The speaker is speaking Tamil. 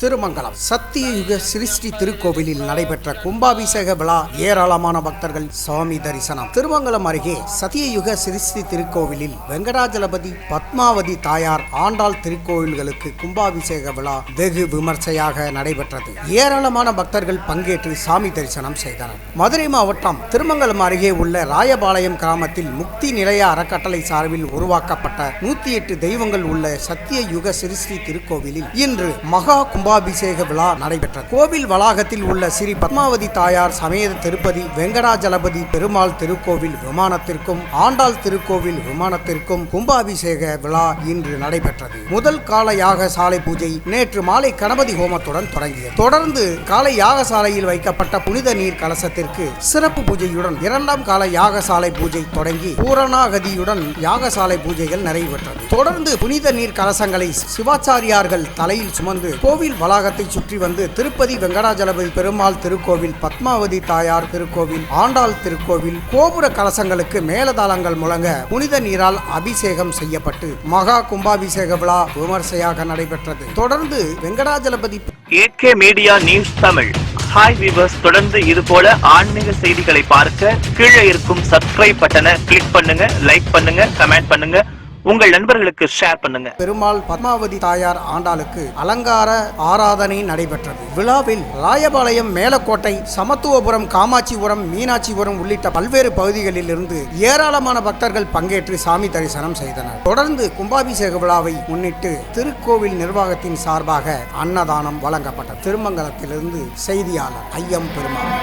திருமங்கலம். சத்தியயுக சிருஷ்டி திருக்கோவிலில் நடைபெற்ற கும்பாபிஷேக விழா ஏராளமான பக்தர்கள் சுவாமி தரிசனம். திருமங்கலம் அருகே சத்தியயுக சிருஷ்டி திருக்கோவிலில் வெங்கடாஜலபதி பத்மாவதி தாயார் ஆண்டாள் திருக்கோவில்களுக்கு கும்பாபிஷேக விழா வெகு விமர்சையாக நடைபெற்றது. ஏராளமான பக்தர்கள் பங்கேற்று சாமி தரிசனம் செய்தனர். மதுரை மாவட்டம் திருமங்கலம் அருகே உள்ள ராயபாளையம் கிராமத்தில் முக்தி நிலைய அறக்கட்டளை சார்பில் உருவாக்கப்பட்ட நூத்தி எட்டு தெய்வங்கள் உள்ள சத்திய யுக சிருஷ்டி திருக்கோவிலில் இன்று மகா கும்பாபிஷேக விழா நடைபெற்றது. கோவில் வளாகத்தில் உள்ள ஸ்ரீ பத்மாவதி தாயார் சமேத திருப்பதி வெங்கடாஜலபதி பெருமாள் திருக்கோவில் விமானத்திற்கும் ஆண்டாள் திருக்கோவில் விமானத்திற்கும் கும்பாபிஷேக விழா இன்று நடைபெற்றது. முதல் கால யாக சாலை பூஜை நேற்று மாலை கணபதி ஹோமத்துடன் தொடங்கியது. தொடர்ந்து காலை யாகசாலையில் வைக்கப்பட்ட புனித நீர் கலசத்திற்கு சிறப்பு பூஜையுடன் இரண்டாம் கால யாகசாலை பூஜை தொடங்கி பூரணாகதியுடன் யாகசாலை பூஜைகள் நிறைவேற்றது தொடர்ந்து புனித நீர் கலசங்களை சிவாச்சாரியார்கள் தலையில் சுமந்து கோவில் வளாகத்தை சுற்றி வந்து திருப்பதி வெங்கடாஜலபதி பெருமாள் திருக்கோவில் பத்மாவதி தாயார் திருக்கோவில் ஆண்டாள் திருக்கோவில் கோபுர கலசங்களுக்கு மேலதாளங்கள் முழங்க புனித நீரால் அபிஷேகம் செய்யப்பட்டு மகா கும்பாபிஷேக விழா விமர்சையாக நடைபெற்றது. தொடர்ந்து Venkatajalapathy AK media news Tamil. Hi viewers தொடர்ந்து இது போல ஆன்மீக செய்திகளை பார்க்க கீழே இருக்கும் சப்ஸ்கிரைப் பட்டனை கிளிக் பண்ணுங்க லைக் பண்ணுங்க கமெண்ட் பண்ணுங்க. உங்கள் நண்பர்களுக்கு ஷேர் பண்ணுங்க. பெருமாள் பத்மாவதி தாயார் ஆண்டாளுக்கு அலங்கார ஆராதனை நடைபெற்றது. விழாவில் ராயபாளையம் மேலக்கோட்டை சமத்துவபுரம் காமாட்சிபுரம் மீனாட்சிபுரம் உள்ளிட்ட பல்வேறு பகுதிகளில் இருந்து ஏராளமான பக்தர்கள் பங்கேற்று சாமி தரிசனம் செய்தனர். தொடர்ந்து கும்பாபிஷேக விழாவை முன்னிட்டு திருக்கோவில் நிர்வாகத்தின் சார்பாக அன்னதானம் வழங்கப்பட்டது திருமங்கலத்திலிருந்து செய்தியாளர் ஐயம் பெருமாள்.